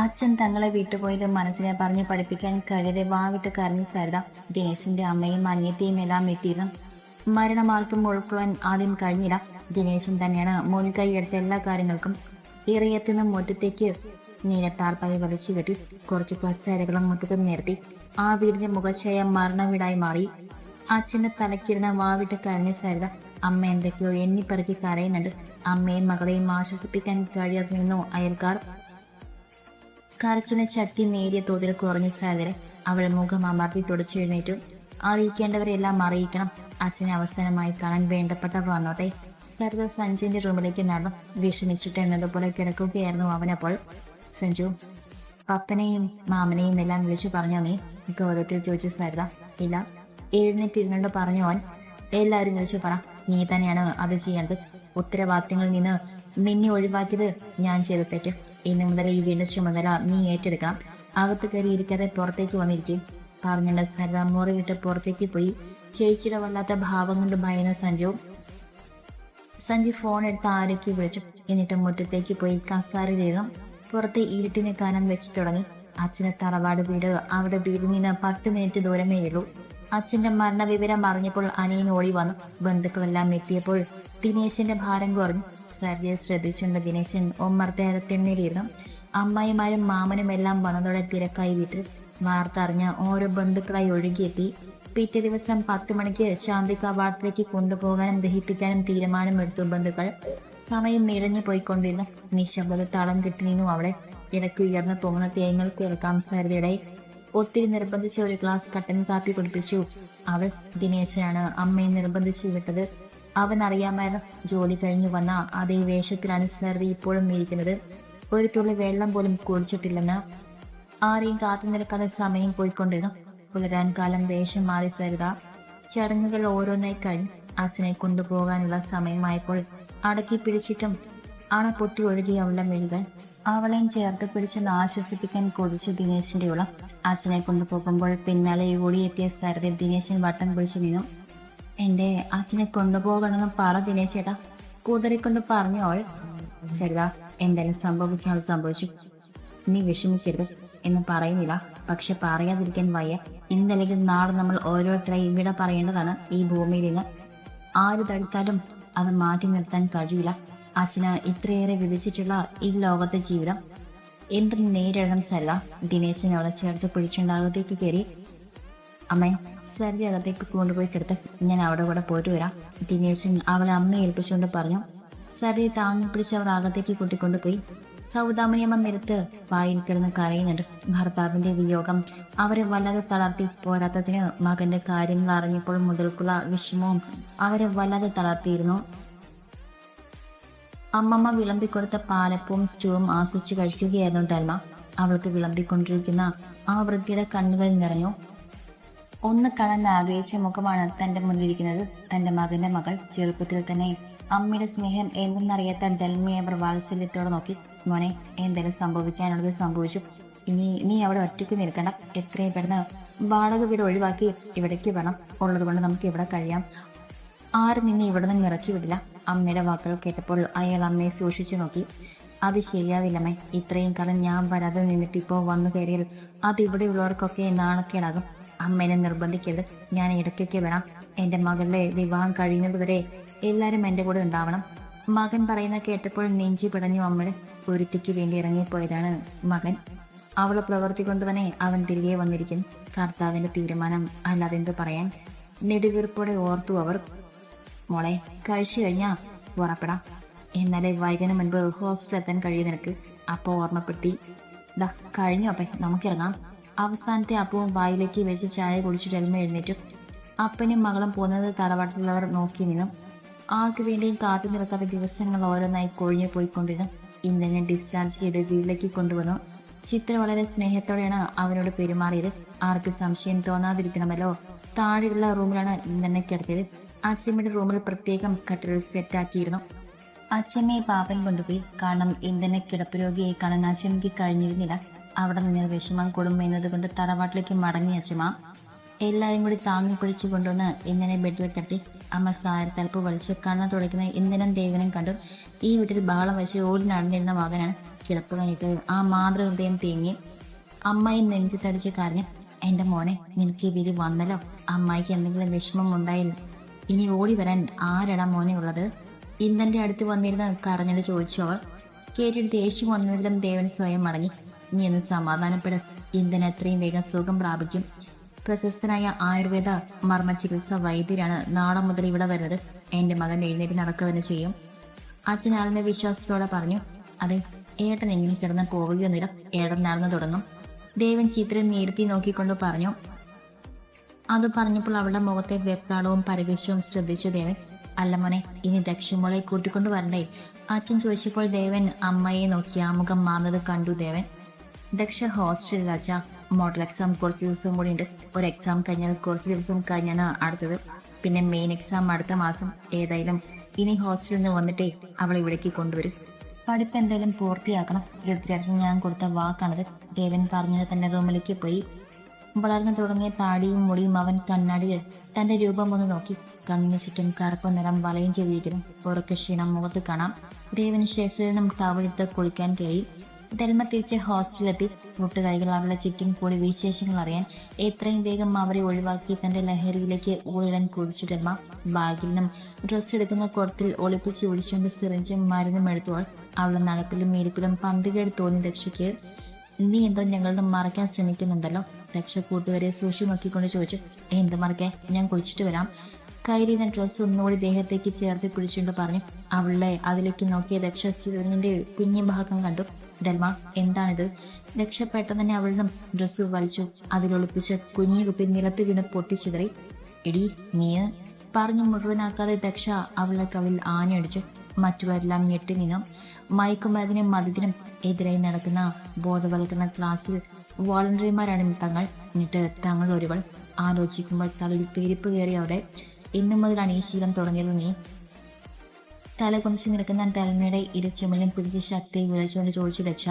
അച്ഛൻ തങ്ങളെ വിട്ടുപോയത് മനസ്സിനെ പറഞ്ഞ് പഠിപ്പിക്കാൻ കഴിയാതെ വാവിട്ട് കരഞ്ഞു സരിത ദിനേശിന്റെ അമ്മയും അനിയത്തെയും എല്ലാം എത്തിയിരുന്നു. മരണമാർക്കും ഉൾക്കൊള്ളാൻ ആദ്യം കഴിഞ്ഞില്ല. ദിനേശൻ തന്നെയാണ് മുൻകൈ എടുത്ത എല്ലാ കാര്യങ്ങൾക്കും ഇറയത്തുനിന്ന് മുറ്റത്തേക്ക് നീലത്താർപ്പായി വലിച്ചു കെട്ടി കുറച്ച് കസേരകളും മുറ്റത്തും നിർത്തി ആ വീടിന്റെ മുഖച്ഛായ മരണവീടായി മാറി. അച്ഛന്റെ തലക്കിരുന്ന വാവിട്ട് കരഞ്ഞു സരിത അമ്മ എന്തൊക്കെയോ എണ്ണിപ്പറക്കി കരയുന്നുണ്ട്. അമ്മയും മകളെയും ആശ്വസിപ്പിക്കാൻ കഴിയാതെ നിന്നു അയൽക്കാർ. കരച്ചിന് ശക്തി നേരിയ തോതിൽ കുറഞ്ഞ സാഹചര്യം അവൾ മുഖം അമർത്തി തുടച്ചെഴുന്നേറ്റു അറിയിക്കേണ്ടവരെല്ലാം അറിയിക്കണം. അച്ഛനെ അവസാനമായി കാണാൻ വേണ്ടപ്പെട്ടവർ വന്നോട്ടെ. സരിത സഞ്ജുവിന്റെ റൂമിലേക്ക് നടന്നു. വിഷമിച്ചിട്ട് എന്നതുപോലെ കിടക്കുകയായിരുന്നു അവനപ്പോൾ. സഞ്ജു പപ്പനെയും മാമനെയും എല്ലാം വിളിച്ചു പറഞ്ഞോ നീ? ഗൗരവത്തിൽ ചോദിച്ചു സരിത. ഇല്ല. എഴുന്നേറ്റിരുന്നുകൊണ്ട് പറഞ്ഞു അവൻ. എല്ലാവരും വിളിച്ചു പറ. നീ തന്നെയാണ് അത് ചെയ്യേണ്ടത്. ഉത്തരവാദിത്തങ്ങളിൽ നിന്ന് നിന്നെ ഒഴിവാക്കിയത് ഞാൻ ചെയ്ത തെറ്റ്. ഇന്നു മുതൽ ഈ വീടിന്റെ ചുമതല നീ ഏറ്റെടുക്കണം. അകത്ത് കയറി ഇരിക്കാതെ പുറത്തേക്ക് വന്നിരിക്കും. പറഞ്ഞുള്ള സരിത മുറി വിട്ട് പുറത്തേക്ക് പോയി. ചേച്ചിയുടെ വല്ലാത്ത ഭാവം കൊണ്ട് ഭയന്ന സഞ്ജു. സഞ്ജു ഫോൺ എടുത്ത് ആരൊക്കെ വിളിച്ചു. എന്നിട്ട് മുറ്റത്തേക്ക് പോയി കസാരയിലിരുന്നു പുറത്ത് ഇരുട്ടിന് കനം വെച്ച് തുടങ്ങി. അച്ഛന്റെ തറവാട് വീട് അവിടെ വീടിൽ നിന്ന് പത്ത് മിനിറ്റ് ദൂരമേ ഉള്ളൂ. അച്ഛന്റെ മരണവിവരം അറിഞ്ഞപ്പോൾ അനിയൻ ഓടി വന്നു. ബന്ധുക്കളെല്ലാം എത്തിയപ്പോൾ ദിനേശന്റെ ഭാരം കുറഞ്ഞു സരിയെ ശ്രദ്ധിച്ചുകൊണ്ട് ദിനേശൻ ഒമ്മർത്തേരത്തിണ്ണിലിരുന്നു അമ്മായിമാരും മാമനും എല്ലാം വന്നതോടെ തിരക്കായി വീട്ടിൽ വാർത്ത അറിഞ്ഞ ഓരോ ബന്ധുക്കളായി ഒഴുകിയെത്തി. പിറ്റേ ദിവസം പത്ത് മണിക്ക് ശാന്തി കവാടത്തിലേക്ക് കൊണ്ടുപോകാനും ദഹിപ്പിക്കാനും തീരുമാനമെടുത്തു ബന്ധുക്കൾ. സമയം നിഴഞ്ഞു പോയിക്കൊണ്ടിരുന്നു. നിശബ്ദത തളം കിട്ടി നിന്നു അവിടെ ഇടയ്ക്ക് ഉയർന്നു പോകുന്ന തേങ്ങൽ കേൾക്കാം സരിതയുടെ ഒത്തിരി നിർബന്ധിച്ച ഒരു ഗ്ലാസ് കട്ടൻ കാപ്പി കുടിപ്പിച്ചു. അവൾ ദിനേശനാണ് അമ്മയെ നിർബന്ധിച്ചു വിട്ടത്. അവൻ അറിയാമായിരുന്നു ജോലി കഴിഞ്ഞു വന്ന അതേ വേഷത്തിലാണ് സരിത ഇപ്പോഴും ഇരിക്കുന്നത്. ഒരു തുള്ളി വെള്ളം പോലും കുടിച്ചിട്ടില്ലെന്ന് ആരെയും കാത്തു നിൽക്കാതെ സമയം പോയിക്കൊണ്ടിരുന്നു. പുലരാൻ കാലം വേഷം മാറി സരിത ചടങ്ങുകൾ ഓരോന്നായി കഴിഞ്ഞ്. അച്ഛനെ കൊണ്ടുപോകാനുള്ള സമയമായപ്പോൾ അടക്കി പിടിച്ചിട്ടും അണ പൊട്ടി ഒഴുകിയ അവളുടെ മെഴുകൾ അവളെയും ചേർത്ത് പിടിച്ചെന്ന് ആശ്വസിപ്പിക്കാൻ കൊതിച്ച് ദിനേശിന്റെ ഉള്ള. അച്ഛനെ കൊണ്ടുപോകുമ്പോൾ പിന്നാലെ ഓടിയെത്തിയ സരതി ദിനേശൻ വട്ടം പിടിച്ചു നിന്നു. എന്റെ അച്ഛനെ കൊണ്ടുപോകണമെന്ന് പറ ദിനേശ് ചേട്ടാ. കൂതറിക്കൊണ്ട് പറഞ്ഞോൾ സരിത എന്തായാലും സംഭവിക്കാനുള്ള സംഭവിച്ചു. നീ വിഷമിക്കരുത് എന്ന് പറയുന്നില്ല. പക്ഷെ പറയാതിരിക്കാൻ വയ്യ. ഇന്നല്ലെങ്കിൽ നാളെ നമ്മൾ ഓരോരുത്തരെ ഇവിടെ പറയേണ്ടതാണ് ഈ ഭൂമിയിൽ നിന്ന്. ആര് തടുത്താലും അത് മാറ്റി നിർത്താൻ കഴിയില്ല. അച്ഛന് ഇത്രയേറെ വിധിച്ചിട്ടുള്ള ഈ ലോകത്തെ ജീവിതം. എന്തിനും നേരിടണം സല്ല ദിനേശിനെ അവളെ ചേർത്ത് പിടിച്ചുണ്ടാകത്തേക്ക് കയറി അമ്മേ സരിത അകത്തേക്ക് കൊണ്ടുപോയി കിടത്ത്. ഞാൻ അവിടെ കൂടെ പോയിട്ട് വരാം. ദിനേശൻ അവളെ അമ്മയെ ഏൽപ്പിച്ചുകൊണ്ട് പറഞ്ഞു. സരി താങ്ങി പിടിച്ച് അവൾ അകത്തേക്ക് കൂട്ടിക്കൊണ്ടുപോയി സൗദാമണിയമ്മ നിരത്ത് വായിൽ കിടന്ന് കരയുന്നുണ്ട്. ഭർത്താവിന്റെ വിയോഗം അവരെ വല്ലാതെ തളർത്തി. പോരാത്തതിന് മകന്റെ കാര്യങ്ങൾ അറിഞ്ഞപ്പോൾ മുതൽക്കുള്ള വിഷമവും അവരെ വല്ലാതെ തളർത്തിയിരുന്നു. അമ്മമ്മ വിളമ്പിക്കൊടുത്ത പാലപ്പവും സ്റ്റൂവും ആസ്വദിച്ച് കഴിക്കുകയായിരുന്നു ഡൽമ. അവൾക്ക് വിളമ്പിക്കൊണ്ടിരിക്കുന്ന ആ വൃത്തിയുടെ കണ്ണുകൾ നിറഞ്ഞു. ഒന്ന് കാണാൻ ആഗ്രഹിച്ച മുഖമാണ് തന്റെ മുന്നിലിരിക്കുന്നത്. തന്റെ മകന്റെ മകൾ ചെറുപ്പത്തിൽ തന്നെ അമ്മയുടെ സ്നേഹം എന്തെന്നറിയാത്ത ഡൽമിയെ അവർ വാത്സല്യത്തോടെ നോക്കി. മോനെ എന്തെങ്കിലും സംഭവിക്കാനുള്ളത് സംഭവിച്ചു. ഇനി നീ അവിടെ ഒറ്റയ്ക്ക് നിൽക്കണം എത്രയും പെട്ടെന്ന് വാടക വീട് ഒഴിവാക്കി ഇവിടേക്ക് വേണം ഉള്ളത് കൊണ്ട് നമുക്ക് ഇവിടെ കഴിയാം. ആരും നിന്നെ ഇവിടെ നിന്ന് ഇറക്കി വിടില്ല. അമ്മയുടെ വാക്കുകൾ കേട്ടപ്പോൾ അയാൾ അമ്മയെ സൂക്ഷിച്ചു നോക്കി. അത് ശരിയാവില്ലമ്മേ ഇത്രയും കാലം ഞാൻ വരാതെ നിന്നിട്ട് ഇപ്പോൾ വന്നു കയറിയാൽ അത് ഇവിടെയുള്ളവർക്കൊക്കെ നാണക്കേടാകും. അമ്മേനെ നിർബന്ധിക്കരുത്. ഞാൻ ഇടയ്ക്കൊക്കെ വരാം. എന്റെ മകളുടെ വിവാഹം കഴിയുന്നത് വരെ എല്ലാവരും എന്റെ കൂടെ ഉണ്ടാവണം. മകൻ പറയുന്ന കേട്ടപ്പോൾ നെഞ്ചി പിടഞ്ഞു അമ്മയുടെ ഒരുത്തിക്ക് വേണ്ടി ഇറങ്ങിപ്പോയതാണ് മകൻ. അവളെ പ്രവർത്തി കൊണ്ട് തന്നെ അവൻ തിരികെ വന്നിരിക്കുന്നു. കർത്താവിന്റെ തീരുമാനം അല്ലാതെ എന്ത് പറയാൻ? നെടുവീർപ്പോടെ ഓർത്തു അവർ. മോളെ കഴിച്ചു കഴിഞ്ഞാ പുറപ്പെടാം. എന്നാലേ വൈകുന്നേരം മുൻപ് ഹോസ്റ്റലെത്താൻ കഴിയും നിനക്ക്. അപ്പോൾ ഓർമ്മപ്പെടുത്തി. ദാ കഴിഞ്ഞു അപ്പേ നമുക്കിറങ്ങാം. അവസാനത്തെ അപ്പവും വായിലേക്ക് വെച്ച് ചായ കുടിച്ചിട്ട് എൽമ എഴുന്നേറ്റു. അപ്പനും മകളും പോകുന്നത് തറവാട്ടിലുള്ളവർ നോക്കി നിന്നു. ആർക്ക് വേണ്ടിയും കാത്തു നിൽക്കാത്ത ദിവസങ്ങൾ ഓരോന്നായി കൊഴിഞ്ഞു പോയിക്കൊണ്ടിരുന്നു. ഇന്ദ്രനെ ഡിസ്ചാർജ് ചെയ്ത് വീട്ടിലേക്ക് കൊണ്ടുവന്നു. ചിത്ര വളരെ സ്നേഹത്തോടെയാണ് അവനോട് പെരുമാറിയത്. ആർക്ക് സംശയം തോന്നാതിരിക്കണമല്ലോ. താഴെയുള്ള റൂമിലാണ് ഇന്നെ കിടത്തിയത്. അച്ഛമ്മയുടെ റൂമിൽ പ്രത്യേകം കട്ടിൽ സെറ്റാക്കിയിരുന്നു അച്ഛമ്മയെ പാപ്പൻ കൊണ്ടുപോയി. കാരണം ഇന്ധന കിടപ്പ് രോഗിയെ കാണാൻ അച്ഛമ്മയ്ക്ക് കഴിഞ്ഞിരുന്നില്ല. അവിടെ നിന്ന് വിഷമം കൂടും എന്നതുകൊണ്ട് തറവാട്ടിലേക്ക് മടങ്ങി അച്ഛമ്മ. എല്ലാവരും കൂടി താങ്ങി പിടിച്ചു കൊണ്ടുവന്ന് ഇന്നലെ ബെഡിൽ കിടത്തി അമ്മ സാരത്തലപ്പ് വലിച്ച് കണ്ണ തുടയ്ക്കുന്ന ഇന്ധനം ദേവനും കണ്ടു. ഈ വീട്ടിൽ ബഹളം വെച്ച് ഓടി നടന്നിരുന്ന മകനാണ് കിടപ്പ് കഴിഞ്ഞിട്ട് ആ മാതൃഹൃദയം തേങ്ങി. അമ്മായി നെഞ്ചത്തടിച്ച് കരഞ്ഞു എന്റെ മോനെ നിനക്ക് ഈ വിധി വന്നല്ലോ? അമ്മായിക്ക് എന്തെങ്കിലും വിഷമം ഉണ്ടായില്ല? ഇനി ഓടി വരാൻ ആരടാ മോനെ ഉള്ളത്? ഇന്ദ്രന്റെ അടുത്ത് വന്നിരുന്ന കരഞ്ഞിട്ട് ചോദിച്ചു അവർ. കേട്ടിട്ട് ദേഷ്യം വന്നിരുന്ന ദേവൻ സ്വയം മടങ്ങി. നീ എന്ന് സമാധാനപ്പെട് ഇന്ത്യൻ എത്രയും വേഗം സുഖം പ്രാപിക്കും. പ്രശസ്തനായ ആയുർവേദ മർമ്മ ചികിത്സ വൈദ്യരാണ് നാളെ മുതൽ ഇവിടെ വരുന്നത്. എന്റെ മകൻ എഴുന്നേറ്റ് നടക്കുക തന്നെ ചെയ്യും. അച്ഛൻ ആളിനെ വിശ്വാസത്തോടെ പറഞ്ഞു അതെ ഏട്ടൻ എങ്ങനെ കിടന്ന് പോവുകയൊന്നുമില്ല. ഏടൻ നടന്നു തുടങ്ങും. ദേവൻ ചിത്രം നേരത്തി നോക്കിക്കൊണ്ട് പറഞ്ഞു അത് പറഞ്ഞപ്പോൾ അവളുടെ മുഖത്തെ വെപ്രാളവും പരിവേഷവും ശ്രദ്ധിച്ചു ദേവൻ. അല്ല മോനെ ഇനി ദക്ഷിമോളെ കൂട്ടിക്കൊണ്ട് വരണ്ടേ? അച്ഛൻ ചോദിച്ചപ്പോൾ ദേവൻ അമ്മയെ നോക്കി ആ മുഖം മാറുന്നത് കണ്ടു ദേവൻ. ദക്ഷ ഹോസ്റ്റലിൽ അച്ഛ മോഡൽ എക്സാം കുറച്ച് ദിവസം കൂടി ഉണ്ട് ഒരു എക്സാം കഴിഞ്ഞാൽ കുറച്ച് ദിവസം കഴിഞ്ഞാണ് അടുത്തത്. പിന്നെ മെയിൻ എക്സാം അടുത്ത മാസം ഏതായാലും ഇനി ഹോസ്റ്റലിൽ നിന്ന് വന്നിട്ടേ അവൾ ഇവിടേക്ക് കൊണ്ടുവരും. പഠിപ്പ് എന്തായാലും പൂർത്തിയാക്കണം. രുദ്രാർത്ഥം ഞാൻ കൊടുത്ത വാക്കാണത്. ദേവൻ പറഞ്ഞത് തന്റെ റൂമിലേക്ക് പോയി. വളർന്നു തുടങ്ങിയ താടിയും മുടിയും അവൻ കണ്ണാടിയിൽ തന്റെ രൂപം ഒന്ന് നോക്കി. കണ്ണിന് ചുറ്റും കറുപ്പ് നിറം വലയം ചെയ്തിരിക്കുന്നു. ഉറക്ക ക്ഷീണം മുഖത്ത് കാണാം. ദേവന് ഷെഫിൽ നിന്നും ടവലെടുത്ത് കുളിക്കാൻ കയറി. ധർമ്മ തിരിച്ച് ഹോസ്റ്റലിലെത്തി. കൂട്ടുകാരികൾ അവളെ ചുറ്റും കൂടി വിശേഷങ്ങൾ അറിയാൻ എത്രയും വേഗം അവരെ ഒഴിവാക്കി തന്റെ ലഹരിയിലേക്ക് ഊഴിടാൻ കുറിച്ചു ധർമ്മ ബാഗിൽ നിന്നും ഡ്രസ്സ് എടുക്കുന്ന കുടത്തിൽ ഒളിപ്പിച്ച് ഒഴിച്ചുകൊണ്ട് സിറിഞ്ചും മരുന്നും എടുത്തോൾ അവളെ നടപ്പിലും മേരിപ്പിലും പന്തികേട് തോന്നി രക്ഷയ്ക്ക് നീ എന്തോ ഞങ്ങളുടെ മറയ്ക്കാൻ ശ്രമിക്കുന്നുണ്ടല്ലോ? ദക്ഷ കൂട്ടുകാരെ സൂക്ഷി നോക്കിക്കൊണ്ട് ചോദിച്ചു എന്ത് മറക്കേ ഞാൻ കുളിച്ചിട്ട് വരാം. കൈരിന ഡ്രസ്സ് ഒന്നുകൂടി ദേഹത്തേക്ക് ചേർത്ത് പിടിച്ചുകൊണ്ട് പറഞ്ഞു അവളെ അതിലേക്ക് നോക്കിയ ദക്ഷ സിറിഞ്ഞിന്റെ കുഞ്ഞു ഭാഗം കണ്ടു. ഡൽമ എന്താണിത്? ദക്ഷ പെട്ടെന്ന് തന്നെ നിന്നും ഡ്രസ്സ് വലിച്ചു. അതിലൊളിപ്പിച്ച് കുഞ്ഞു കുപ്പി നിലത്ത് വീണ് പൊട്ടിച്ചിതറി. എടി നീ പറഞ്ഞു മുഴുവനാക്കാതെ ദക്ഷ അവളെ കവിൽ ആഞ്ഞടിച്ചു. മറ്റുള്ളവരെല്ലാം ഞെട്ടി നിന്നു. മയക്കുമരുന്നിനും മതത്തിനും എതിരായി നടക്കുന്ന ബോധവൽക്കരണ ക്ലാസ്സിൽ വോളണ്ടറിമാരാണ് തങ്ങൾ. എന്നിട്ട് തങ്ങൾ ഒരുവൾ ആലോചിക്കുമ്പോൾ തലയിൽ പെരിപ്പ് കയറി അവിടെ ഇന്നു മുതലാണ് ഈ ശീലം തുടങ്ങിയത് നീ. തല കുനിച്ചു നിൽക്കുന്ന ടെൽമയുടെ ഇരു പിടിച്ച് ശക്തി വിളിച്ചുകൊണ്ട് ചോദിച്ചു രക്ഷ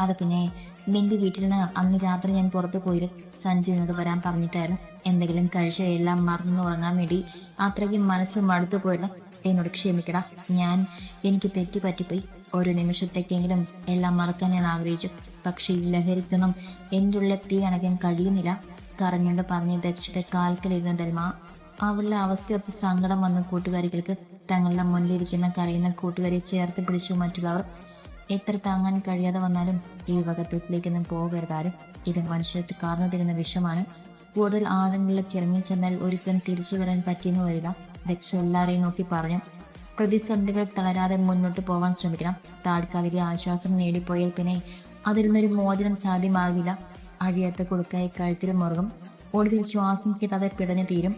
അത് പിന്നെ നിന്റെ വീട്ടിൽ നിന്ന് അന്ന് രാത്രി ഞാൻ പുറത്തു പോയി സഞ്ജീവിനോട് വരാൻ പറഞ്ഞിട്ടായിരുന്നു. എന്തെങ്കിലും കഴിച്ച എല്ലാം മറന്നു ഉറങ്ങാൻ വേണ്ടി അത്രയ്ക്കും മനസ്സ് മടുത്തു പോയിരുന്നു. എന്നോട് ക്ഷമിക്കടാ ഞാൻ എനിക്ക് തെറ്റി പറ്റിപ്പോയി. ഒരു നിമിഷത്തേക്കെങ്കിലും എല്ലാം മറക്കാൻ ഞാൻ ആഗ്രഹിച്ചു. പക്ഷേ ഈ ലഹരിക്കൊന്നും എന്റെ ഉള്ളിൽ തീ അണയ്ക്കാൻ കഴിയുന്നില്ല കറഞ്ഞുകൊണ്ട് പറഞ്ഞ് ദക്ഷയുടെ കാൽക്കലിരുന്ന ഡൽമ അവളുടെ അവസ്ഥയോർത്ത് സങ്കടം വന്ന കൂട്ടുകാരികൾക്ക് തങ്ങളുടെ മുന്നിലിരിക്കുന്ന കരയുന്ന കൂട്ടുകാരെ ചേർത്ത് പിടിച്ചു മറ്റുള്ളവർ എത്ര താങ്ങാൻ കഴിയാതെ വന്നാലും ഈ വക തെറ്റിലേക്കൊന്നും പോകരുതാരും ഇത് മനുഷ്യർക്ക് കാർന്നു തരുന്ന വിഷമാണ്. കൂടുതൽ ആഴങ്ങളിലേക്ക് ഇറങ്ങിച്ചെന്നാൽ ഒരിക്കലും തിരിച്ചു വരാൻ പറ്റിയെന്ന് വരില്ല. ദക്ഷ എല്ലാവരെയും നോക്കി പറഞ്ഞു. പ്രതിസന്ധികൾ തളരാതെ മുന്നോട്ട് പോകാൻ ശ്രമിക്കണം. താൽക്കാലിക ആശ്വാസം നേടിപ്പോയാൽ പിന്നെ അതിൽ നിന്നൊരു മോചനം സാധ്യമാകില്ല. അഴിയാത്ത കൊടുക്കായി കഴുത്തിൽ മുറുകും. ഒടുവിൽ ശ്വാസം കിട്ടാതെ പിടഞ്ഞു തീരും.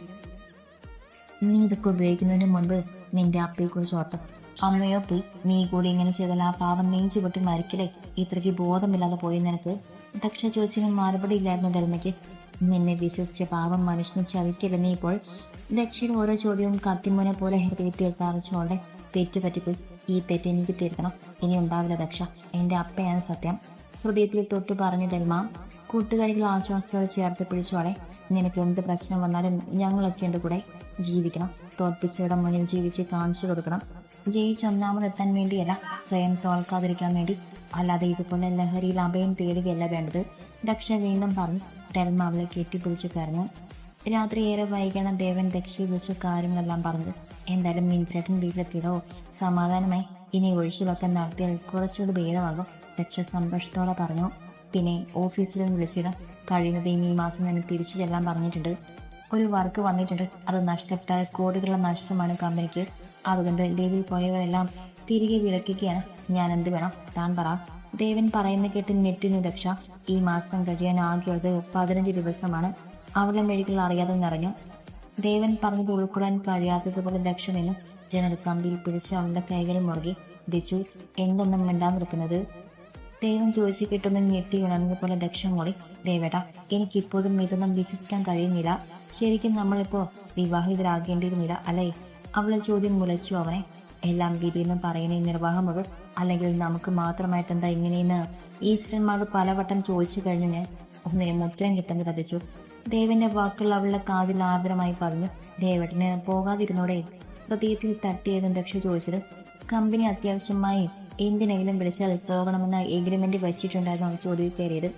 നീ ഇതൊക്കെ ഉപയോഗിക്കുന്നതിന് മുൻപ് നിന്റെ അപ്പയെ കുറിച്ച് ഓർത്തം. അമ്മയോ പോയി നീ കൂടി ഇങ്ങനെ ചെയ്താൽ ആ പാവം നെഞ്ചു പൊട്ടി മരിക്കലേ ഇത്രയ്ക്ക് ബോധമില്ലാതെ പോയി നിനക്ക്? ദക്ഷ ചോദിച്ചതിന് മറുപടി ഇല്ലായിരുന്നു ഡൽമയ്ക്ക് നിന്നെ വിശ്വസിച്ച പാവം മനുഷ്യനെ ചതിക്കില്ല നീ ഇപ്പോൾ? ദക്ഷയുടെ ഓരോ ചോദ്യവും കത്തിമോനെ പോലെ ഹൃദയത്തിൽ കാണിച്ചോടെ തെറ്റ് പറ്റിപ്പോയി ഈ തെറ്റ് എനിക്ക് തിരുത്തണം ഇനി ഉണ്ടാവില്ല ദക്ഷ. എന്റെ അപ്പയാണ് സത്യം. ഹൃദയത്തിൽ തൊട്ട് പറഞ്ഞു ഡൽമ കൂട്ടുകാരികൾ ആശ്വാസത്തോടെ ചേർത്ത് പിടിച്ചോടെ നിനക്ക് എന്ത് പ്രശ്നം വന്നാലും ഞങ്ങളൊക്കെ ഉണ്ട് കൂടെ. ജീവിക്കണം. തോൽപ്പിച്ചയുടെ മുന്നിൽ ജീവിച്ച് കാണിച്ചു കൊടുക്കണം. ജയിച്ച് ഒന്നാമതെത്താൻ വേണ്ടിയല്ല സ്വയം തോൽക്കാതിരിക്കാൻ വേണ്ടി. അല്ലാതെ ഇതുപോലെ ലഹരിയിൽ അഭയം തേടുകയല്ല വേണ്ടത്. ദക്ഷ വീണ്ടും പറഞ്ഞു തെൽമ അവളെ കെട്ടിപ്പിടിച്ച് കരഞ്ഞു. രാത്രി ഏറെ വൈകണം ദേവൻ ദക്ഷയെ വിളിച്ച കാര്യങ്ങളെല്ലാം പറഞ്ഞത് എന്തായാലും മീൻത്രേട്ടൻ വീട്ടിലെത്തിയതോ? സമാധാനമായി ഇനി ഒഴിച്ചിലൊക്കെ നടത്തിയാൽ കുറച്ചുകൂടി ഭേദമാകും ദക്ഷ സന്തോഷത്തോടെ പറഞ്ഞു. പിന്നെ ഓഫീസിലും വിളിച്ചിടാം. കഴിയുന്നത് ഈ മാസം തന്നെ തിരിച്ചു ചെല്ലാൻ പറഞ്ഞിട്ടുണ്ട്. ഒരു വർക്ക് വന്നിട്ടുണ്ട്. അത് നഷ്ടപ്പെട്ടാൽ കോടികളുടെ നഷ്ടമാണ് കമ്പനിക്ക്. അതുകൊണ്ട് ലീവിൽ പോയവരെല്ലാം തിരികെ വിളക്കുകയാണ് ഞാൻ എന്ത് വേണം? താൻ പറ. ദേവൻ പറയുന്ന കേട്ട് നെറ്റിനു ദക്ഷ ഈ മാസം കഴിയാൻ ആകെയുള്ളത് പതിനഞ്ച് ദിവസമാണ്. അവളുടെ മെഴുകൾ അറിയാതെ നിറഞ്ഞു. ദേവൻ പറഞ്ഞത് ഉൾക്കൊള്ളാൻ കഴിയാത്തതുപോലെ ദക്ഷ നിന്നും. ജനൽ കമ്പിയിൽ പിടിച്ച് അവളുടെ കൈകൾ മുറുകി ദിച്ചു എന്തൊന്നും മിണ്ടാൻ നിൽക്കുന്നത്? ദൈവം ചോദിച്ചു കിട്ടുന്ന ഞെട്ടി ഉണർന്ന പോലെ ദക്ഷം മോളി ദേവേട്ട എനിക്കിപ്പോഴും ഇതൊന്നും വിശ്വസിക്കാൻ കഴിയുന്നില്ല. ശരിക്കും നമ്മളിപ്പോ വിവാഹിതരാകേണ്ടിയിരുന്നില്ല അല്ലേ? അവളെ ചോദ്യം മുലച്ചു അവനെ. എല്ലാം വിധിയെന്ന് പറയുന്ന ഈ നിർവാഹമുകൾ അല്ലെങ്കിൽ നമുക്ക് മാത്രമായിട്ട് എന്താ ഇങ്ങനെയെന്ന്? ഈശ്വരന്മാർ പലവട്ടം ചോദിച്ചു കഴിഞ്ഞു ഞാൻ ഒന്നിനും ഉത്തരം കിട്ടാൻ കഥിച്ചു. ദേവന്റെ വാക്കുകൾ അവളുടെ കാതിൽ ആദരമായി പറഞ്ഞു ദേവേട്ടന് പോകാതിരുന്നോടെ. ഹൃദയത്തിൽ തട്ടിയതും ദക്ഷ ചോദിച്ചത് കമ്പനി അത്യാവശ്യമായി എന്തിനെങ്കിലും വിളിച്ചാൽ പോകണമെന്ന എഗ്രിമെന്റ് വെച്ചിട്ടുണ്ടായിരുന്നു അവൻ ചോദ്യം കയറിയത്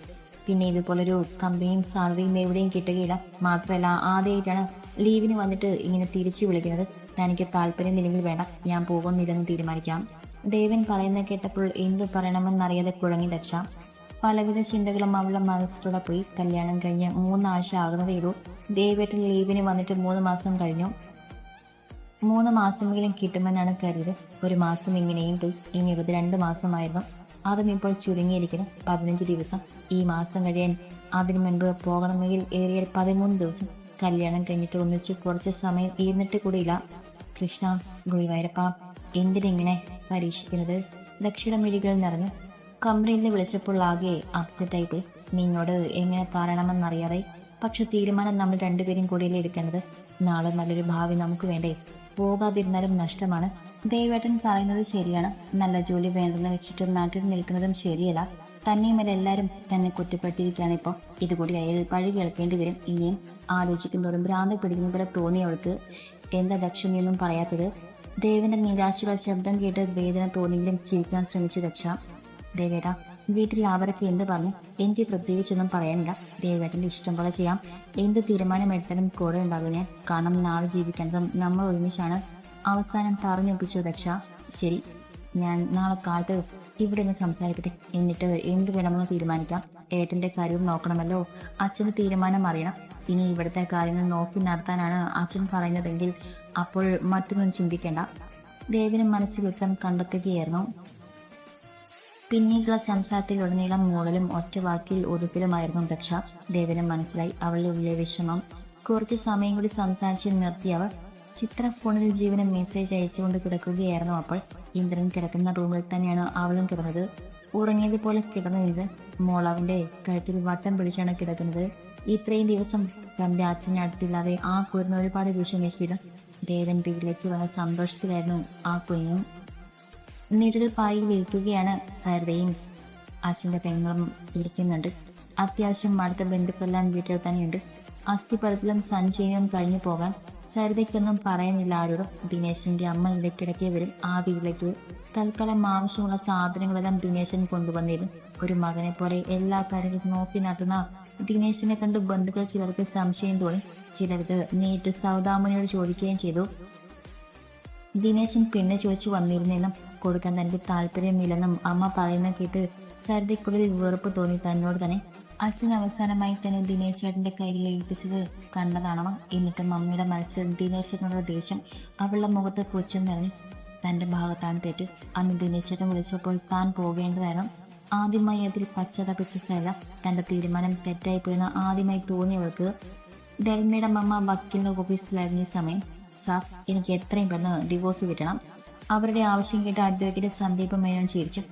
പിന്നെ ഇതുപോലൊരു കമ്പനിയും സാലറിയും എവിടെയും കിട്ടുകയില്ല. മാത്രമല്ല ആദ്യമായിട്ടാണ് ലീവിന് വന്നിട്ട് ഇങ്ങനെ തിരിച്ചു വിളിക്കുന്നത്. തനിക്ക് താല്പര്യമില്ലെങ്കിൽ വേണം ഞാൻ പോകുന്നില്ലെന്ന് തീരുമാനിക്കാം. ദേവൻ പറയുന്നത് കേട്ടപ്പോൾ എന്ത് പറയണമെന്നറിയാതെ കുഴങ്ങി ദക്ഷ. പലവിധ ചിന്തകളും അവളുടെ മനസ്സിലൂടെ പോയി. കല്യാണം കഴിഞ്ഞ് മൂന്നാഴ്ച ആകുന്നതേ ഉള്ളൂ. ദേവേട്ടൻ ലീവിന് വന്നിട്ട് മൂന്ന് മാസം കഴിഞ്ഞു. മൂന്ന് മാസമെങ്കിലും കിട്ടുമെന്നാണ് കരുതിയത്. ഒരു മാസം ഇങ്ങനെയും പോയി ഇനി ഇരുപത്തി രണ്ട് മാസമായിരുന്നു. അതും ഇപ്പോൾ ചുരുങ്ങിയിരിക്കുന്നു. പതിനഞ്ച് ദിവസം. ഈ മാസം കഴിയാൻ അതിനു മുൻപ് പോകണമെങ്കിൽ ഏറിയാൽ പതിമൂന്ന് ദിവസം. കല്യാണം കഴിഞ്ഞിട്ട് ഒന്നിച്ച് കുറച്ച് സമയം ഇരുന്നിട്ട് കൂടിയില്ല. കൃഷ്ണ ഗുരുവായൂരപ്പ എന്തിനിങ്ങനെ പരീക്ഷിക്കുന്നത്? ദക്ഷിണ മിഴികൾ നിറഞ്ഞു കമ്പനിയിൽ നിന്ന് വിളിച്ചപ്പോൾ ആകെ അപ്സെറ്റായി പോയി. നിന്നോട് എങ്ങനെ പറയണമെന്നറിയാതെ. പക്ഷെ തീരുമാനം നമ്മൾ രണ്ടുപേരും കൂടിയല്ലേ എടുക്കേണ്ടത്. നാളെ നല്ലൊരു ഭാവി നമുക്ക് വേണ്ടേ. പോകാതിരുന്നാലും നഷ്ടമാണ്. ദേവേട്ടൻ പറയുന്നത് ശരിയാണ്. നല്ല ജോലി വേണ്ടെന്ന് വെച്ചിട്ട് നാട്ടിൽ നിൽക്കുന്നതും ശരിയല്ല. തന്നെയുമല്ല എല്ലാവരും തന്നെ കുറ്റപ്പെട്ടിരിക്കുകയാണ് ഇപ്പോൾ ഇതുകൂടി അയാൾ പഴി കേൾക്കേണ്ടി വരും. ഇനിയും ആലോചിക്കുന്നതോടും ഭ്രാന്ത് പിടിക്കുന്ന പോലെ തോന്നി അവൾക്ക്. എന്താ ദക്ഷണിയൊന്നും പറയാത്തത്? ദേവന്റെ നിരാശയുള്ള ശബ്ദം കേട്ട് വേദന തോന്നിയെങ്കിലും ചിരിക്കാൻ ശ്രമിച്ചു ദക്ഷ. ദേവേട്ട വീട്ടിൽ അവരൊക്കെ എന്ത് പറഞ്ഞു? എനിക്ക് പ്രത്യേകിച്ചൊന്നും പറയാനില്ല. ദേവേട്ടന്റെ ഇഷ്ടം പോലെ ചെയ്യാം. എന്ത് തീരുമാനമെടുത്താലും കൂടെ ഉണ്ടാകും ഞാൻ. കാരണം നാളെ ജീവിക്കേണ്ടതും നമ്മൾ ഒരുമിച്ചാണ്. അവസാനം പറഞ്ഞൊപ്പിച്ചു ദക്ഷ. ശരി ഞാൻ നാളെ കാലത്ത് ഇവിടെ നിന്ന് സംസാരിക്കട്ടെ. എന്നിട്ട് എന്ത് വേണമെന്ന് തീരുമാനിക്കാം. ഏട്ടന്റെ കാര്യവും നോക്കണമല്ലോ. അച്ഛന് തീരുമാനം അറിയണം. ഇനി ഇവിടുത്തെ കാര്യങ്ങൾ നോക്കി നടത്താനാണ് അച്ഛൻ പറയുന്നതെങ്കിൽ അപ്പോൾ മറ്റൊന്നും ചിന്തിക്കേണ്ട. ദേവിന് മനസ്സിൽ ഉത്തരം കണ്ടെത്തുകയായിരുന്നു. പിന്നീടുള്ള സംസാരത്തിൽ ഉടനീളം മൂളലും ഒറ്റ വാക്കിൽ ഒതുക്കലുമായിരുന്നു ദക്ഷ. ദേവന് മനസ്സിലായി അവളുടെ ഉള്ളിലെ വിഷമം. കുറച്ച് സമയം കൂടി സംസാരിച്ച് നിർത്തി അവർ ചിത്ര ഫോണിൽ ജീവന് മെസ്സേജ് അയച്ചുകൊണ്ട് കിടക്കുകയായിരുന്നു അപ്പോൾ. ഇന്ദ്രൻ കിടക്കുന്ന റൂമിൽ തന്നെയാണ് അവളും കിടന്നത്. ഉറങ്ങിയത് പോലെ കിടന്ന ഇന്ദ്രൻ മോളാവിന്റെ കഴുത്തിൽ വട്ടം പിടിച്ചാണ് കിടക്കുന്നത്. ഇത്രയും ദിവസം തന്റെ അച്ഛനെ അടുത്തില്ലാതെ ആ കുരുന്ന് ഒരുപാട് വിഷമിച്ചിരുന്നു ദേവൻ വീട്ടിലേക്ക് വന്ന സന്തോഷത്തിലായിരുന്നു ആ കുഞ്ഞും. നിഴൽ പായിൽ വിൽക്കുകയാണ് സരിതയും അച്ഛന്റെ പെങ്ങളും ഇരിക്കുന്നുണ്ട്. അത്യാവശ്യം അടുത്ത ബന്ധുക്കളെല്ലാം വീട്ടിൽ തന്നെയുണ്ട്. അസ്ഥിപ്പറത്തിലും സഞ്ചയവും കഴിഞ്ഞു പോകാൻ സരിതയ്ക്കൊന്നും പറയാനില്ല ആരോടും. ദിനേശന്റെ അമ്മ ഇടയ്ക്കിടയ്ക്ക് വരും ആ വീട്ടിലേക്ക് തൽക്കാലം ആവശ്യമുള്ള സാധനങ്ങളെല്ലാം ദിനേശൻ കൊണ്ടുവന്നിരുന്നു ഒരു മകനെ പോലെ എല്ലാ കാര്യങ്ങളും നോക്കി നടത്തുന്ന ദിനേശിനെ കണ്ട് ബന്ധുക്കൾ ചിലർക്ക് സംശയം തോന്നി. ചിലർക്ക് നേരിട്ട് സൗദാമനിയോട് ചോദിക്കുകയും ചെയ്തു. ദിനേശൻ പിന്നെ ചോദിച്ചു വന്നിരുന്നെന്നും കൊടുക്കാൻ തനിക്ക് താല്പര്യമില്ലെന്നും അമ്മ പറയുന്ന കേട്ട് സരിതയ്ക്കുള്ളിൽ വെറുപ്പ് തോന്നി തന്നോട് തന്നെ. അച്ഛൻ അവസാനമായി തന്നെ ദിനേശ് ചേട്ടന്റെ കയ്യിൽ ഏൽപ്പിച്ചത് കണ്ടതാണവ. എന്നിട്ട് മമ്മിയുടെ മനസ്സിൽ ദിനേശ് ചേട്ടനുള്ള ദേഷ്യം അവളുടെ മുഖത്ത് പുച്ഛം നിറഞ്ഞു തന്റെ ഭാഗത്താണ് തെറ്റ്. അന്ന് ദിനേശ് ചേട്ടൻ വിളിച്ചപ്പോൾ താൻ പോകേണ്ടതായിരുന്നു. ആദ്യമായി അതിൽ പശ്ചാത്തപിച്ച സേല തന്റെ തീരുമാനം തെറ്റായി പോയെന്ന് ആദ്യമായി തോന്നിയവൾക്ക് ഡെൽമയുടെ അമ്മ വക്കീലിന്റെ ഓഫീസിലായിരുന്ന സമയം സാഫ് എനിക്ക് എത്രയും പെട്ടെന്ന് ഡിവോഴ്സ് കിട്ടണം. അവരുടെ ആവശ്യം കേട്ട അഡ്വക്കേറ്റ് സന്ദീപ് മേനോൻ ചിരിച്ചു.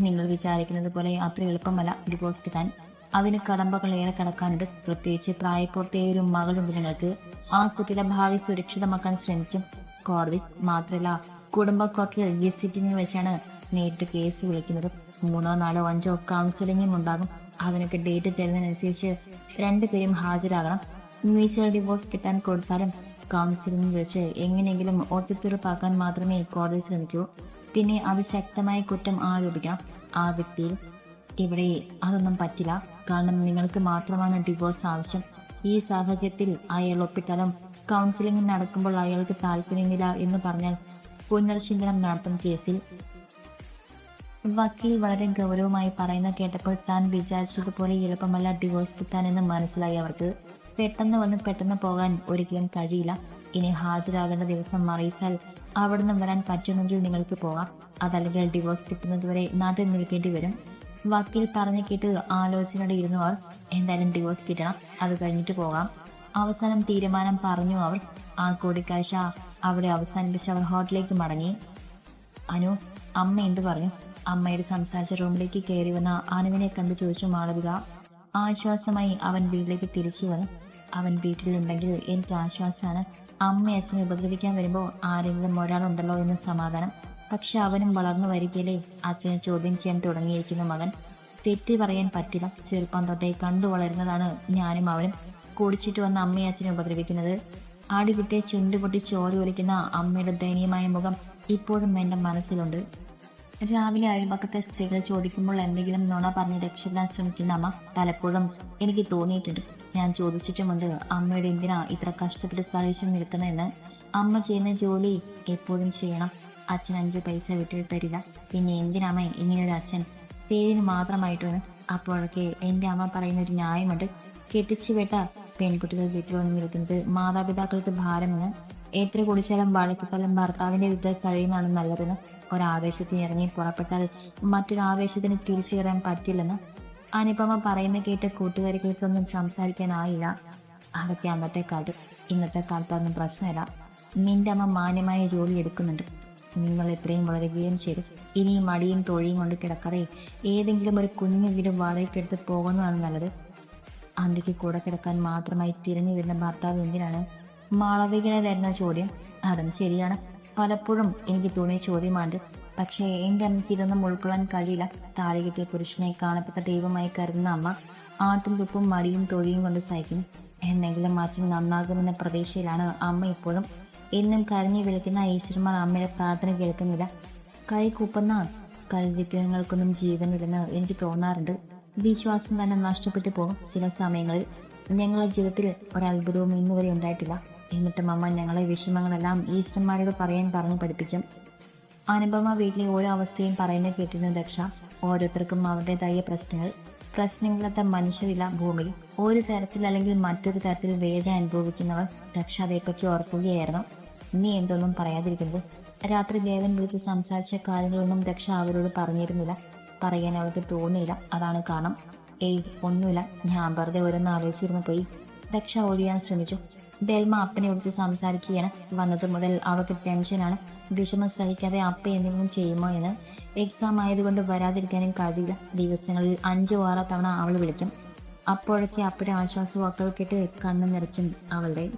നിങ്ങൾ വിചാരിക്കുന്നത് പോലെ അത്ര എളുപ്പമല്ല ഡിവോഴ്സ് കിട്ടാൻ. അതിന് കടമ്പകൾ ഏറെ കടക്കാനുണ്ട്. പ്രത്യേകിച്ച് പ്രായപൂർത്തിയായ ഒരു മകളുണ്ട് നിങ്ങൾക്ക് ആ കുട്ടിയുടെ ഭാവി സുരക്ഷിതമാക്കാൻ ശ്രമിക്കും. കോടതി മാത്രമല്ല കുടുംബ കോർട്ടിൽ വിസിറ്റിംഗ് വെച്ചാണ് നേരിട്ട് കേസ് വിളിക്കുന്നത്. മൂന്നോ നാലോ അഞ്ചോ കൗൺസിലിംഗും ഉണ്ടാകും. അതിനൊക്കെ ഡേറ്റ് തരുന്നതിനനുസരിച്ച് രണ്ടുപേരും ഹാജരാകണം. മ്യൂച്വൽ ഡിവോഴ്സ് കിട്ടാൻ കൊടുത്താലും കൗൺസിലിംഗ് വെച്ച് എങ്ങനെയെങ്കിലും ഒത്തുതീർപ്പാക്കാൻ മാത്രമേ കോടതി ശ്രമിക്കൂ. പിന്നെ അത് ശക്തമായ കുറ്റം ആരോപിക്കണം. ആ വ്യക്തിയിൽ ഇവിടെ അതൊന്നും പറ്റില്ല. കാരണം നിങ്ങൾക്ക് മാത്രമാണ് ഡിവോഴ്സ് ആവശ്യം. ഈ സാഹചര്യത്തിൽ അയാൾ ഒപ്പിട്ടാലും കൗൺസിലിംഗ് നടക്കുമ്പോൾ അയാൾക്ക് താല്പര്യമില്ല എന്ന് പറഞ്ഞാൽ പുനർചിന്തനം നടത്തും കേസിൽ. വക്കീൽ വളരെ ഗൗരവമായി പറയുന്ന കേട്ടപ്പോൾ താൻ വിചാരിച്ചതുപോലെ എളുപ്പമല്ല ഡിവോഴ്സ് കിട്ടാനെന്ന് മനസ്സിലായി അവർക്ക്. പെട്ടെന്ന് വന്ന് പെട്ടെന്ന് പോകാൻ ഒരിക്കലും കഴിയില്ല. ഇനി ഹാജരാകേണ്ട ദിവസം അറിയിച്ചാൽ അവിടുന്ന് വരാൻ പറ്റുമെങ്കിൽ നിങ്ങൾക്ക് പോകാം. അതല്ലെങ്കിൽ ഡിവോഴ്സ് കിട്ടുന്നതുവരെ നാട്ടിൽ നിൽക്കേണ്ടി വരും. വക്കീൽ പറഞ്ഞു കേട്ട് ആലോചനയുടെ ഇരുന്നു അവർ എന്തായാലും ഡിവോഴ്സ് കിട്ടണം. അത് കഴിഞ്ഞിട്ട് പോകാം. അവസാനം തീരുമാനം പറഞ്ഞു അവർ. ആ കൂടിക്കാഴ്ച അവിടെ അവസാനിപ്പിച്ച് അവർ ഹോട്ടലിലേക്ക് മടങ്ങി. അനു അമ്മ എന്തു പറഞ്ഞു? അമ്മയുടെ സംസാരിച്ച റൂമിലേക്ക് കയറി വന്ന അനുവിനെ കണ്ടു ചോദിച്ചു മാളവിക. ആശ്വാസമായി അവൻ വീട്ടിലേക്ക് തിരിച്ചു വന്നു. അവൻ വീട്ടിലുണ്ടെങ്കിൽ എനിക്ക് ആശ്വാസമാണ്. അമ്മ അച്ഛനെ ഉപദ്രവിക്കാൻ വരുമ്പോൾ ആരെങ്കിലും ഒരാളുണ്ടല്ലോ എന്ന് സമാധാനം. പക്ഷെ അവനും വളർന്നു വരികയില്ലേ? അച്ഛനെ ചോദ്യം ചെയ്യാൻ തുടങ്ങിയിരിക്കുന്ന മകൻ തെറ്റി പറയാൻ പറ്റില്ല. ചെറുപ്പം തൊട്ടേ കണ്ടു വളരുന്നതാണ് ഞാനും അവനും. കുടിച്ചിട്ട് വന്ന അമ്മയെ അച്ഛനെ ഉപദ്രവിക്കുന്നത്. ആടികുട്ടിയെ ചുണ്ടുപൊട്ടി ചോര ഒലിക്കുന്ന അമ്മയുടെ ദയനീയമായ മുഖം ഇപ്പോഴും എന്റെ മനസ്സിലുണ്ട്. രാവിലെ അയൽപക്കത്തെ സ്ത്രീകൾ ചോദിക്കുമ്പോൾ എന്തെങ്കിലും നുണ പറഞ്ഞ് രക്ഷപ്പെടാൻ ശ്രമിക്കുന്ന അമ്മ പലപ്പോഴും എനിക്ക് തോന്നിയിട്ടുണ്ട്. ഞാൻ ചോദിച്ചിട്ടുമുണ്ട് അമ്മയുടെ എന്തിനാ ഇത്ര കഷ്ടപ്പെട്ട് സഹിച്ചു നിൽക്കുന്നതെന്ന്? അമ്മ ചെയ്യുന്ന ജോലി എപ്പോഴും ചെയ്യണം. അച്ഛൻ അഞ്ചു പൈസ വീട്ടിൽ തരില്ല പിന്നെ എന്തിനമ്മ ഇങ്ങനൊരു അച്ഛൻ? പേരിന് മാത്രമായിട്ടാണ് അപ്പോഴൊക്കെ എന്റെ അമ്മ പറയുന്ന ഒരു ന്യായമുണ്ട്. കെട്ടിച്ചു വിട്ട പെൺകുട്ടികൾ വീട്ടിൽ വന്ന് നിൽക്കുന്നത് മാതാപിതാക്കൾക്ക് ഭാരമെന്ന്. എത്ര കുടിച്ചാലും വഴക്കിട്ടാലും ഭർത്താവിന്റെ വീട്ടിൽ കഴിയുന്നതാണ് നല്ലതെന്ന്. ഒരാവേശത്തിന് ഇറങ്ങി പുറപ്പെട്ടാൽ മറ്റൊരാവേശത്തിന് തിരിച്ചു കയറാൻ പറ്റില്ലെന്ന്. അനുപമ പറയുന്ന കേട്ട് കൂട്ടുകാരികൾക്കൊന്നും സംസാരിക്കാനായില്ല. അതൊക്കെ അന്നത്തെ കാലത്ത്. ഇന്നത്തെ കാലത്ത് അതൊന്നും പ്രശ്നമില്ല. നിന്റെ അമ്മ മാന്യമായ ജോലി എടുക്കുന്നുണ്ട്. നിങ്ങൾ എത്രയും വളരുകയും ചെയ്തു. ഇനിയും മടിയും തൊഴിയും കൊണ്ട് കിടക്കാതെ ഏതെങ്കിലും ഒരു കുഞ്ഞു വീട് വാടകയ്ക്കെടുത്ത് പോകുന്നതാണ് നല്ലത്. അന്തിക്ക് കൂടെ കിടക്കാൻ മാത്രമായി തിരഞ്ഞു വരുന്ന ഭർത്താവ് എന്തിനാണ്? മാളവികനെ തരുന്ന ചോദ്യം. അതും ശരിയാണ്. പലപ്പോഴും എനിക്ക് തോന്നിയ ചോദ്യമാണിത്. പക്ഷേ എന്റെ അമ്മയ്ക്ക് ഇതൊന്നും ഉൾക്കൊള്ളാൻ കഴിയില്ല. താലി കിട്ടിയ പുരുഷനെ കാണപ്പെട്ട ദൈവമായി കരുതുന്ന അമ്മ ആട്ടും തുപ്പും മടിയും തൊഴിയും കൊണ്ട് സഹിക്കും. എന്നെങ്കിലും അച്ഛൻ നന്നാകുമെന്ന പ്രതീക്ഷയിലാണ് അമ്മ ഇപ്പോഴും. എന്നും കരഞ്ഞു വിളിക്കുന്ന ഈശ്വരന്മാർ അമ്മയുടെ പ്രാർത്ഥന കേൾക്കുന്നില്ല. കൈ കൂപ്പുന്ന കൽവിഗ്രഹങ്ങൾക്കൊന്നും ജീവനില്ലെന്ന് എനിക്ക് തോന്നാറുണ്ട്. വിശ്വാസം തന്നെ നഷ്ടപ്പെട്ടു പോകും ചില സമയങ്ങളിൽ. ഞങ്ങളുടെ ജീവിതത്തിൽ ഒരത്ഭുതവും ഇന്നുവരെ ഉണ്ടായിട്ടില്ല. എന്നിട്ടും അമ്മ ഞങ്ങളെ വിഷമങ്ങളെല്ലാം ഈശ്വരന്മാരോട് പറയാൻ പറഞ്ഞു പഠിപ്പിക്കും. അനുപമ വീട്ടിലെ ഓരോ അവസ്ഥയും പറയുന്നത് കേട്ടിരുന്ന ദക്ഷ ഓരോരുത്തർക്കും അവരുടേതായ പ്രശ്നങ്ങൾ. പ്രശ്നങ്ങളില്ലാത്ത മനുഷ്യരില്ല ഭൂമിയിൽ. ഒരു തരത്തിൽ അല്ലെങ്കിൽ മറ്റൊരു തരത്തിൽ വേദന അനുഭവിക്കുന്നവർ ദക്ഷ അതേപ്പറ്റി ഓർക്കുകയായിരുന്നു. നീ എന്തൊന്നും പറയാതിരിക്കുന്നത്. രാത്രി ദേവൻ വിളിച്ച് സംസാരിച്ച കാര്യങ്ങളൊന്നും ദക്ഷ അവരോട് പറഞ്ഞിരുന്നില്ല. പറയാൻ അവൾക്ക് തോന്നിയില്ല. അതാണ് കാരണം. ഏയ് ഒന്നുമില്ല. ഞാൻ വെറുതെ ഓരോന്ന് ആലോചിച്ചിരുന്നു പോയി. ദക്ഷ ഒഴിയാൻ ശ്രമിച്ചു. ഡെൽമ അപ്പനെ വിളിച്ച് സംസാരിക്കുകയാണ്. വന്നത് മുതൽ അവൾക്ക് ടെൻഷനാണ് വിഷമം സഹിക്കാതെ അപ്പ എന്തെങ്കിലും ചെയ്യുമോ എന്ന്. എക്സാം ആയതുകൊണ്ട് വരാതിരിക്കാനും കഴിയില്ല. ദിവസങ്ങളിൽ അഞ്ചോ ആറോ തവണ അവൾ വിളിക്കും. അപ്പോഴൊക്കെ അപ്പയുടെ ആശ്വാസവാക്കുകൾ കേട്ട് കണ്ണു നിറയ്ക്കും അവളുടെ.